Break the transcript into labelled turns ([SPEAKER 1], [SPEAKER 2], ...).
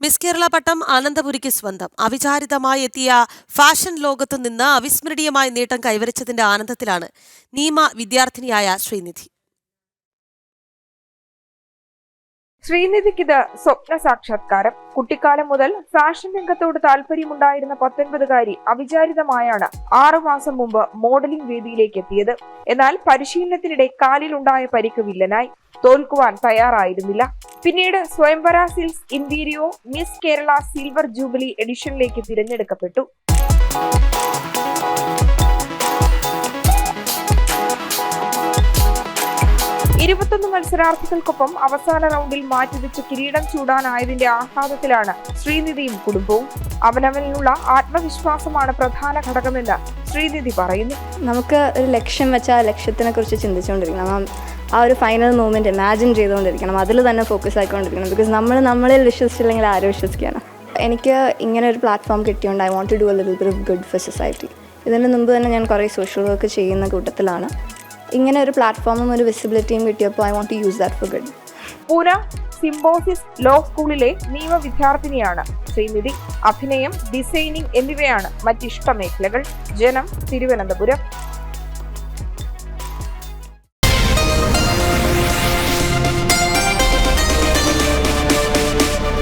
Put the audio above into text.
[SPEAKER 1] Miss Kerala പട്ടം ആനന്ദപുരിക്ക് സ്വന്തം. അവിചാരിതമായി എത്തിയ ഫാഷൻ ലോകത്തു നിന്ന് അവിസ്മരണീയമായ നേട്ടം കൈവരിച്ചതിന്റെ ആനന്ദത്തിലാണ് നീമ വിദ്യാർത്ഥിനിയായ ശ്രീനിധി.
[SPEAKER 2] ശ്രീനിധിക്കിത് സ്വപ്ന സാക്ഷാത്കാരം. കുട്ടിക്കാലം മുതൽ ഫാഷൻ രംഗത്തോട് താല്പര്യമുണ്ടായിരുന്ന പത്തൊൻപതുകാരി അവിചാരിതമായാണ് ആറുമാസം മുമ്പ് മോഡലിംഗ് വേദിയിലേക്ക് എത്തിയത് എന്നാൽ പരിശീലനത്തിനിടെ കാലിലുണ്ടായ പരിക്ക് വില്ലനായി. തോൽക്കുവാൻ തയ്യാറായിരുന്നില്ല. പിന്നീട് Swayamvara silks Interio Miss Kerala silver jubilee എഡിഷനിലേക്ക് തിരഞ്ഞെടുക്കപ്പെട്ടു. ഇരുപത്തൊന്ന് മത്സരാർത്ഥികൾക്കൊപ്പം അവസാന റൗണ്ടിൽ മാറ്റിവെച്ച് കിരീടം ചൂടാനായതിന്റെ ആഹ്ലാദത്തിലാണ് ശ്രീനിധിയും കുടുംബവും. അവനവനിലുള്ള ആത്മവിശ്വാസമാണ് പ്രധാന ഘടകമെന്ന് ശ്രീനിധി പറയുന്നു.
[SPEAKER 3] നമുക്ക് ഒരു ലക്ഷ്യം വെച്ച ആ ലക്ഷ്യത്തിനെ കുറിച്ച് ചിന്തിച്ചുകൊണ്ടിരിക്കണം. ആ- ഒരു ഫൈനൽ മൂമെന്റ് ഇമാജിൻ ചെയ്തുകൊണ്ടിരിക്കണം. അതിൽ തന്നെ ഫോക്കസ് ആക്കിക്കൊണ്ടിരിക്കണം ബിക്കോസ് നമ്മൾ നമ്മളിൽ വിശ്വസിച്ചില്ലെങ്കിൽ ആരും വിശ്വസിക്കാനാണ് എനിക്ക് ഇങ്ങനെ ഒരു platform കിട്ടിയോണ്ട് I want to do a little bit of good for society ഇതിന് മുമ്പ് തന്നെ ഞാൻ കുറേ സോഷ്യൽ വർക്ക് ചെയ്യുന്ന കൂട്ടത്തിലാണ്. ഇങ്ങനെ ഒരു പ്ലാറ്റ്ഫോമും ഒരു വിസിബിലിറ്റിയും കിട്ടിയപ്പോൾ I want to use that for good
[SPEAKER 2] Pune Symbiosis law സ്കൂളിലെ നിയമ വിദ്യാർത്ഥിനിയാണ്. ശ്രീനിധി അഭിനയം ഡിസൈനിങ് എന്നിവയാണ് മറ്റിഷ്ട മേഖലകൾ. ജനം തിരുവനന്തപുരം.